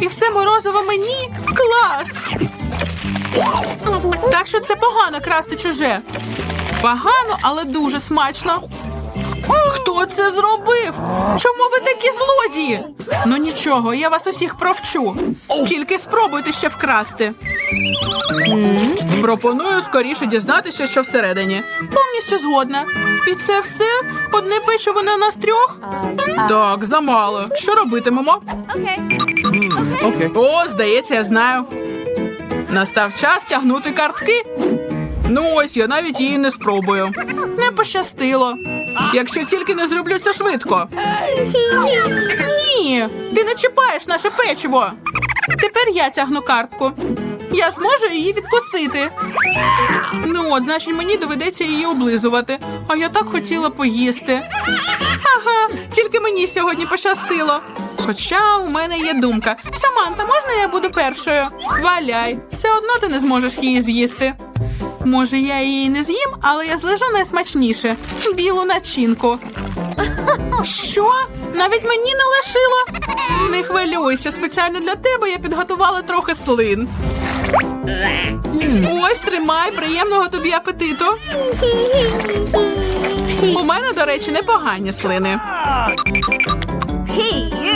І все морозиво мені. Клас. Так що це погано красти чуже. Погано, але дуже смачно. Хто це зробив? Чому ви такі злодії? Ну нічого, я вас усіх провчу. Тільки спробуйте ще вкрасти. Пропоную скоріше дізнатися, що всередині. Повністю згодна. І це все? Одне печиво на нас трьох? Так, замало. Що робитимемо? Okay. О, здається, я знаю. Настав час тягнути картки. Ну ось я навіть її не спробую. Не пощастило. Якщо тільки не зроблю це швидко. Ні, ти не чіпаєш наше печиво. Тепер я тягну картку. Я зможу її відкусити. Ну от, значить, мені доведеться її облизувати. А я так хотіла поїсти. Ага, тільки мені сьогодні пощастило. Хоча у мене є думка. Саманта, можна я буду першою? Валяй, все одно ти не зможеш її з'їсти. Може, я її не з'їм, але я злежу найсмачніше білу начинку. Що? Навіть мені не лишило? Не хвилюйся, спеціально для тебе я підготувала трохи слин. Ось тримай, приємного тобі апетиту. У мене, до речі, непогані слини.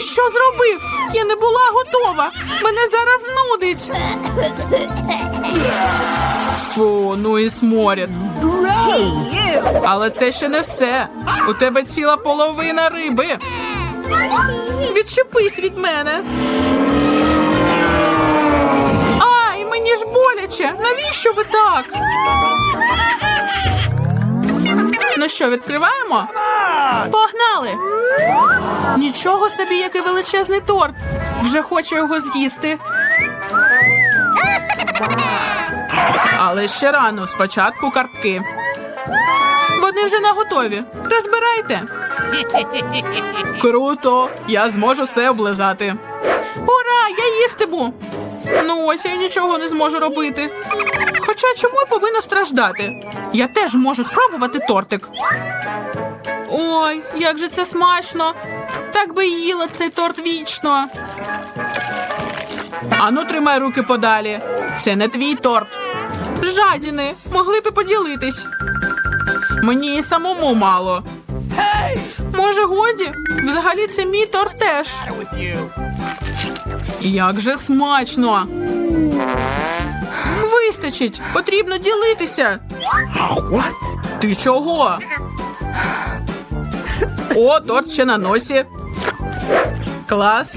Що зробив? Я не була готова. Мене зараз нудить. Фу, ну і сморід. Але це ще не все. У тебе ціла половина риби. Відчепись від мене. Ай, мені ж боляче. Навіщо ви так? Ну що, відкриваємо? Погнали! Нічого собі, який величезний торт. Вже хочу його з'їсти. Але ще рано, спочатку картки. Вони вже наготові. Розбирайте. Круто! Я зможу все облизати. Ура! Я їстиму! Ну ось я нічого не зможу робити. Хоча чому я повинна страждати? Я теж можу спробувати тортик. Ой, як же це смачно! Так би їла цей торт вічно. Ану, тримай руки подалі. Це не твій торт. Жадіни, могли б і поділитись. Мені і самому мало. Може, годі? Взагалі це мій торт теж. Як же смачно. Вистачить, потрібно ділитися. What? Ти чого? О, торт ще на носі. Клас.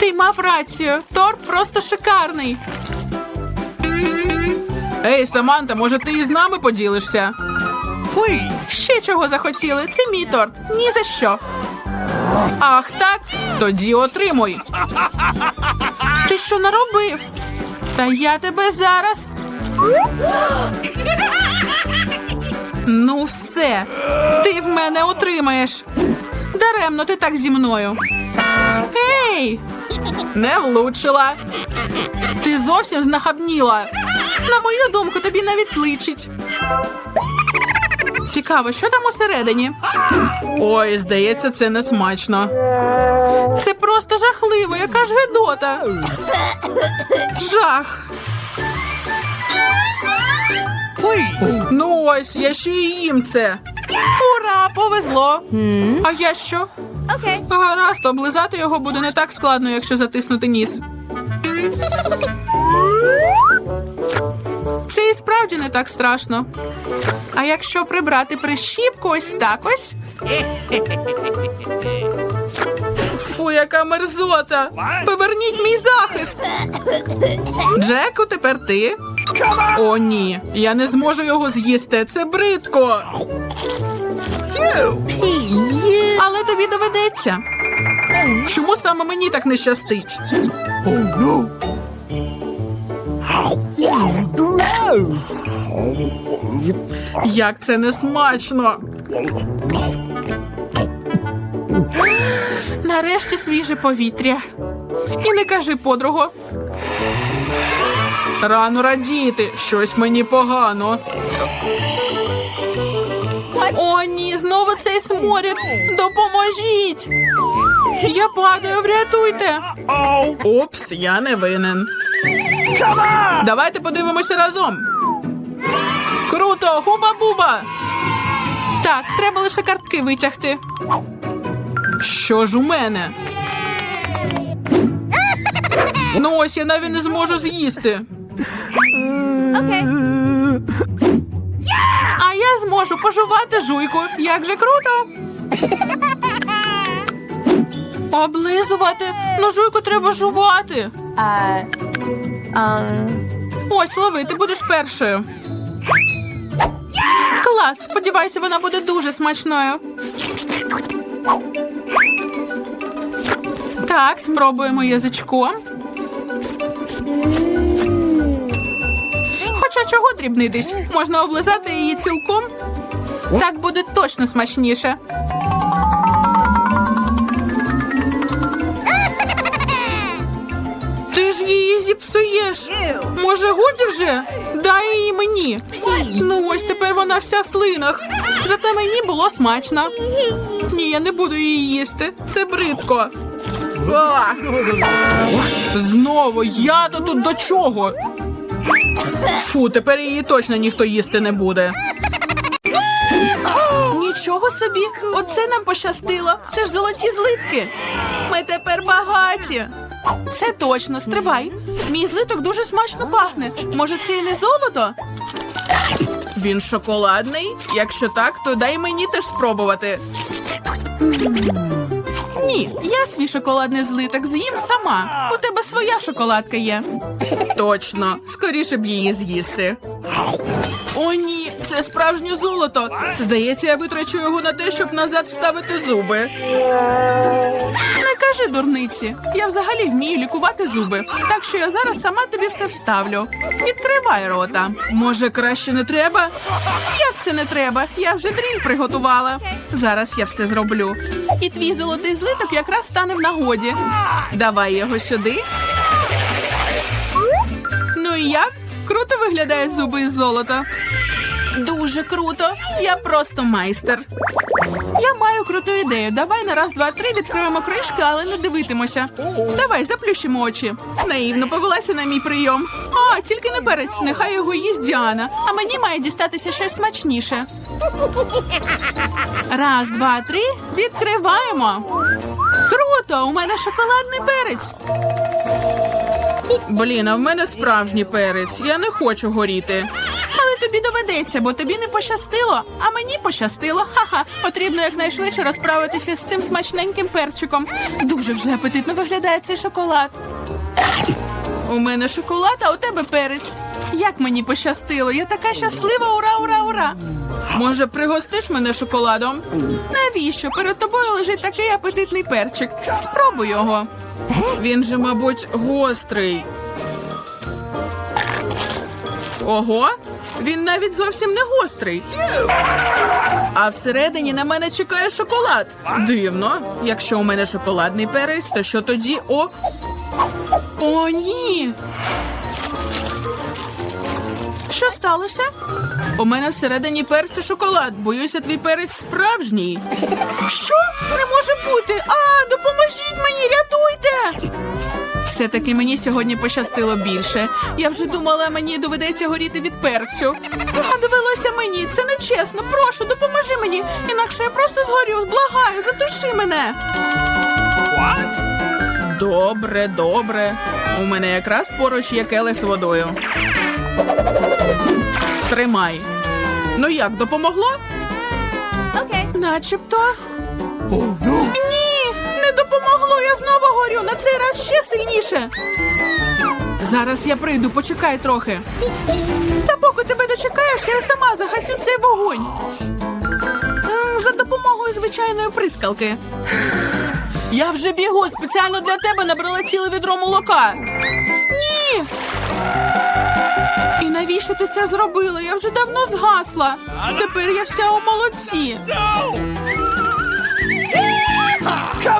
Ти мав рацію. Торт просто шикарний. Ей, Саманта, може ти із нами поділишся? Please. Ще чого захотіли? Це мій торт. Ні за що. Ах, так? Тоді отримуй. Ти що наробив? Та я тебе зараз. Ну, все. Ти в мене отримаєш. Даремно ти так зі мною. Ей! Не влучила. Ти зовсім знахабніла. На мою думку, тобі навіть личить. Цікаво, що там усередині? Ой, здається, це не смачно. Це просто жахливо, яка ж гидота. Жах. Ну ось, я ще й їм це. Ура, повезло. А я що? Okay. Гаразд, облизати його буде не так складно, якщо затиснути ніс. Це і справді не так страшно. А якщо прибрати прищіпку ось так ось. Фу, яка мерзота! Поверніть мій захист! Джеку, тепер ти. О, ні, я не зможу його з'їсти. Це бридко. Але тобі доведеться. Чому саме мені так не щастить? Oh. Як це не смачно. Нарешті свіже повітря. І не кажи, подруго. Рано радіти, щось мені погано. О, ні, знову цей сморід. Допоможіть. Я падаю, врятуйте. Упс, я не винен. Давайте подивимося разом. Круто, хуба-буба. Так, треба лише картки витягти. Що ж у мене? Ну ось я навіть не зможу з'їсти. Okay. А я зможу пожувати жуйку. Як же круто. Облизувати. Ну, жуйку треба жувати. Ось, лови, ти будеш першою. Клас, сподіваюся, вона буде дуже смачною. Так, спробуємо язичком. Чого дрібнитись? Можна облизати її цілком. Так буде точно смачніше. Ти ж її зіпсуєш. Може, годі вже? Дай її мені. Ну ось тепер вона вся в слинах. Зате мені було смачно. Ні, я не буду її їсти. Це бридко. Знову я то тут до чого? Фу, тепер її точно ніхто їсти не буде. Нічого собі, оце нам пощастило. Це ж золоті злитки. Ми тепер багаті. Це точно, стривай. Мій злиток дуже смачно пахне. Може, це і не золото? Він шоколадний. Якщо так, то дай мені теж спробувати. Ні, я свій шоколадний злиток з'їм сама. У тебе своя шоколадка є. Точно, скоріше б її з'їсти. О, ні, це справжнє золото. Здається, я витрачу його на те, щоб назад вставити зуби. Не кажи дурниці. Я взагалі вмію лікувати зуби. Так що я зараз сама тобі все вставлю. Відкривай рота. Може, краще не треба? Як це не треба? Я вже дріль приготувала. Зараз я все зроблю. І твій золотий злиток якраз стане в нагоді. Давай його сюди. Ну і як? Круто виглядають зуби із золота. Дуже круто. Я просто майстер. Я маю круту ідею. Давай на раз, два, три відкриємо кришки, але не дивитимося. Давай, заплющимо очі. Наївно повелася на мій прийом. А, тільки не перець, нехай його їсть Діана. А мені має дістатися щось смачніше. Раз, два, три. Відкриваємо. Круто! У мене шоколадний перець. Блін, а в мене справжній перець. Я не хочу горіти. Але тобі доведеться, бо тобі не пощастило, а мені пощастило. Ха-ха. Потрібно якнайшвидше розправитися з цим смачненьким перчиком. Дуже вже апетитно виглядає цей шоколад. У мене шоколад, а у тебе перець. Як мені пощастило, я така щаслива, ура, ура, ура. Може, пригостиш мене шоколадом? Навіщо? Перед тобою лежить такий апетитний перчик. Спробуй його. Він же, мабуть, гострий. Ого, він навіть зовсім не гострий. А всередині на мене чекає шоколад. Дивно. Якщо у мене шоколадний перець, то що тоді? О. О, ні. Що сталося? У мене всередині перцю шоколад. Боюся, твій перець справжній. Що? Не може бути. А, допоможіть мені, рятуйте. Все-таки мені сьогодні пощастило більше. Я вже думала, мені доведеться горіти від перцю. А довелося мені. Це нечесно. Прошу, допоможи мені. Інакше я просто згорю. Благаю, затуши мене. Добре, добре. У мене якраз поруч є келих з водою. Тримай. Ну як, допомогло? Okay. Начебто. Oh no! Ні, не допомогло. Я знову горю. На цей раз ще сильніше. Зараз я прийду, почекай трохи. Та поки тебе дочекаєшся, я сама загасю цей вогонь. За допомогою звичайної прискалки. Я вже бігу, спеціально для тебе набрала ціле відро молока. Ні. І навіщо ти це зробила? Я вже давно згасла. Тепер я вся у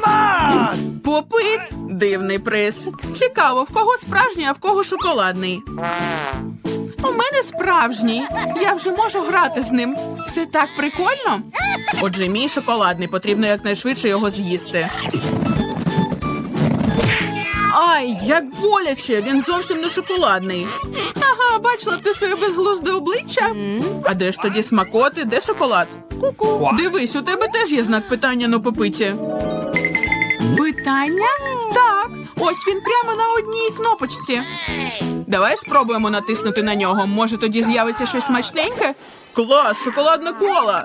on! Попит дивний приз. Цікаво, в кого справжній, а в кого шоколадний. У мене справжній. Я вже можу грати з ним. Це так прикольно. Отже, мій шоколадний, потрібно якнайшвидше його з'їсти. Ай, як боляче, він зовсім не шоколадний. Ага, бачила ти своє безглузде обличчя. А де ж тоді смакоти, де шоколад? Дивись, у тебе теж є знак питання на попиті. Питання? Так. Ось він прямо на одній кнопочці. Давай спробуємо натиснути на нього. Може, тоді з'явиться щось смачненьке? Клас, шоколадна кола.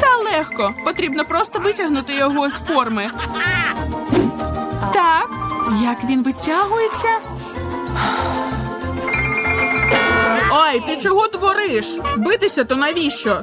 Та легко. Потрібно просто витягнути його з форми. Так, як він витягується? Ой, ти чого твориш? Битися то навіщо?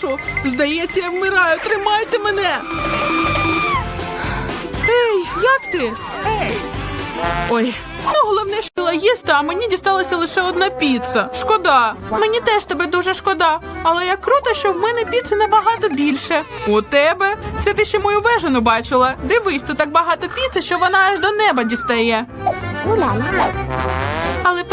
Прошу. Здається, я вмираю. Тримайте мене. Ей, як ти? Ой. Ну, головне, що їсти, а мені дісталася лише одна піца. Шкода. Мені теж тебе дуже шкода. Але як круто, що в мене піци набагато більше. У тебе? Це ти ще мою вежину бачила. Дивись, тут так багато піци, що вона аж до неба дістає.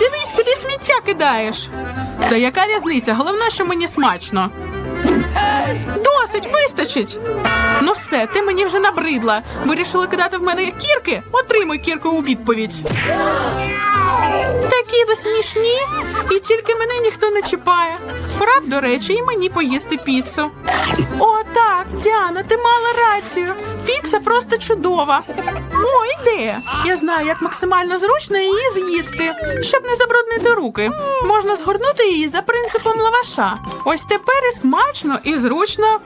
Дивись, куди сміття кидаєш. Та яка різниця? Головне, що мені смачно. Досить, вистачить. Ну все, ти мені вже набридла. Вирішили кидати в мене кірки? Отримуй кірку у відповідь. Такі ви смішні, і тільки мене ніхто не чіпає. Пора б, до речі, і мені поїсти піцу. О, так, Діана, ти мала рацію. Піца просто чудова. О, ідея. Я знаю, як максимально зручно її з'їсти, щоб не забруднити руки. Можна згорнути її за принципом лаваша. Ось тепер і смачно, і зручно.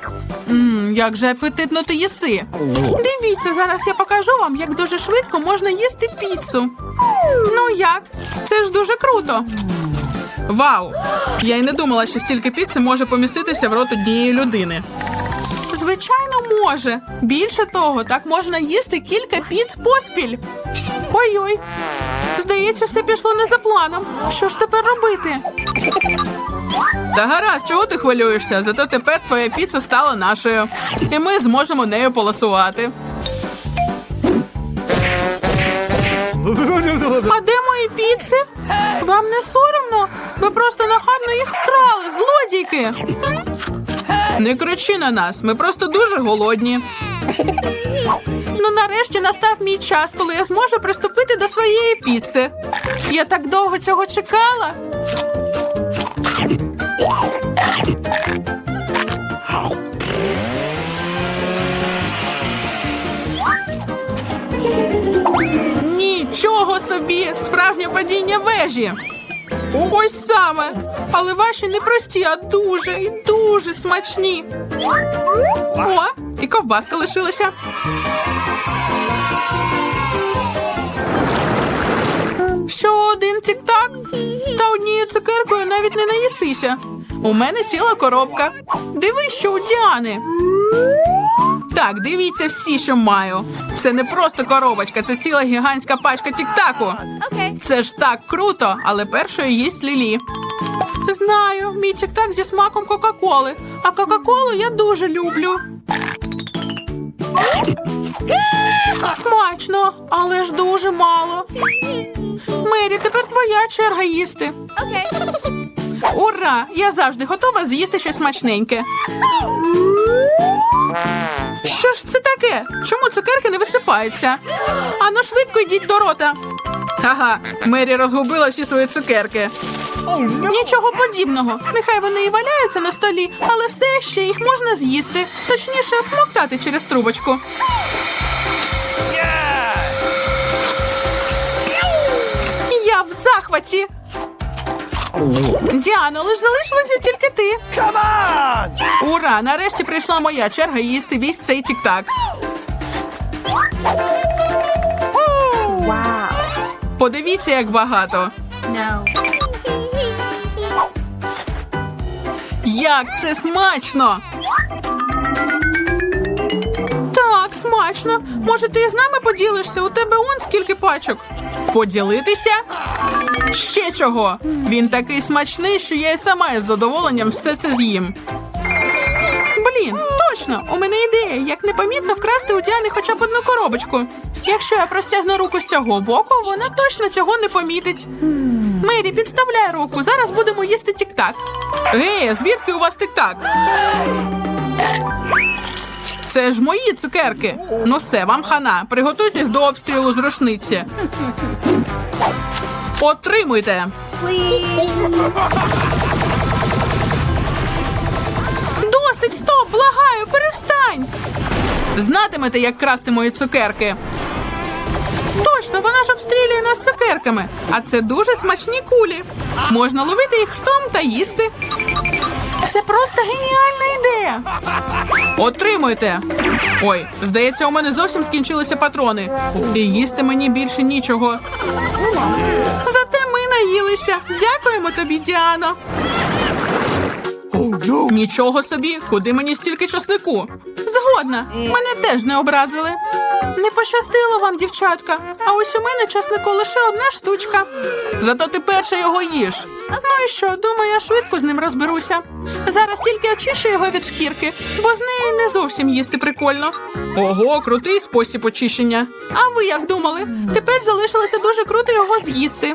Мм, як же апетитно ти їси. Дивіться, зараз я покажу вам, як дуже швидко можна їсти піцу. Ну як? Це ж дуже круто. Вау! Я й не думала, що стільки піци може поміститися в рот однієї людини. Звичайно, може. Більше того, так можна їсти кілька піц поспіль. Ой-ой. Здається, все пішло не за планом. Що ж тепер робити? Та гаразд, чого ти хвилюєшся? Зато тепер твоя піца стала нашою. І ми зможемо нею полосувати. А де мої піци? Вам не соромно? Ви просто нахабно їх вкрали, злодійки. Не кричи на нас, ми просто дуже голодні. Ну, нарешті настав мій час, коли я зможу приступити до своєї піци. Я так довго цього чекала. Нічого собі! Справжнє падіння вежі. Ось саме. Але ваші не прості, а дуже і дуже смачні. О, і ковбаска лишилася. Що один тік-так? Та однією цукеркою навіть не наїсися. У мене сіла коробка. Дивись, що у Діани. Так, дивіться всі, що маю. Це не просто коробочка, це ціла гігантська пачка тік-таку. Це ж так круто, але першою їсть Лілі. Знаю, мій тік-так зі смаком Кока-Коли. А Кока-Колу я дуже люблю. Смачно, але ж дуже мало. Мері, тепер твоя черга їсти. Okay. Ура! Я завжди готова з'їсти щось смачненьке. Що ж це таке? Чому цукерки не висипаються? Ану швидко йдіть до рота. Ага, Мері розгубила всі свої цукерки. Нічого подібного. Нехай вони і валяються на столі, але все ще їх можна з'їсти. Точніше, смоктати через трубочку. Я в захваті. Діано, лиш залишилася тільки ти. Ура! Нарешті прийшла моя черга їсти весь цей тік-так. Wow. Подивіться, як багато. Як це смачно! Так, смачно. Може, ти з нами поділишся? У тебе он скільки пачок. Поділитися? Ще чого? Він такий смачний, що я й сама із задоволенням все це з'їм. Блін, точно, у мене ідея, як непомітно вкрасти у Діани хоча б одну коробочку. Якщо я простягну руку з цього боку, вона точно цього не помітить. Мері, підставляй руку. Зараз будемо їсти тік-так. Ей, звідки у вас тік-так? Це ж мої цукерки. Ну все, вам хана. Приготуйтесь до обстрілу з рушниці. Отримуйте. Досить, благаю, перестань. Знатимете, як красти мої цукерки. Точно, вона ж обстрілює нас цукерками. А це дуже смачні кулі. Можна ловити їх в том та їсти. Це просто геніальна ідея. Отримуйте. Ой, здається, у мене зовсім скінчилися патрони. І їсти мені більше нічого. Зате ми наїлися. Дякуємо тобі, Діано. Нічого собі, куди мені стільки часнику? Згодна, мене теж не образили. Не пощастило вам, дівчатка. А ось у мене часнику лише одна штучка. Зато ти перша його їш. Ну і що, думаю, я швидко з ним розберуся. Зараз тільки очищу його від шкірки, бо з неї не зовсім їсти прикольно. Ого, крутий спосіб очищення. А ви як думали? Тепер залишилося дуже круто його з'їсти.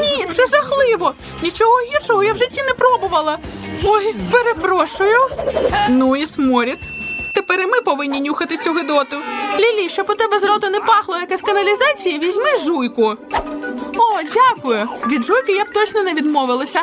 Ні, це жахливо. Нічого гіршого я в житті не пробувала. Ой, перепрошую. Ну і сморід. Тепер і ми повинні нюхати цю гидоту. Лілі, щоб у тебе з роту не пахло якась каналізація, візьми жуйку. О, дякую. Від жуйки я б точно не відмовилася.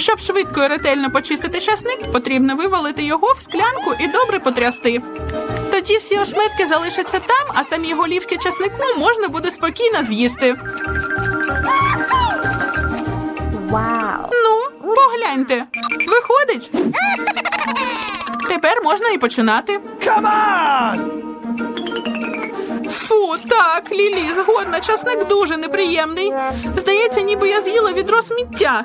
Щоб швидко і ретельно почистити часник, потрібно вивалити його в склянку і добре потрясти. Тоді всі ошметки залишаться там, а самі голівки часнику можна буде спокійно з'їсти. Wow. Ну, погляньте. Виходить. Тепер можна і починати. Come! Фу, так, Лілі, згодна, часник дуже неприємний. Здається, ніби я з'їла відро сміття.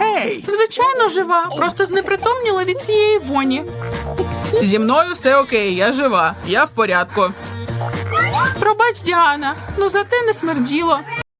Hey! Звичайно, жива. Просто знепритомніла від цієї воні. Зі мною все окей, я жива. Я в порядку. Пробач, Діана, ну зате не смерділо.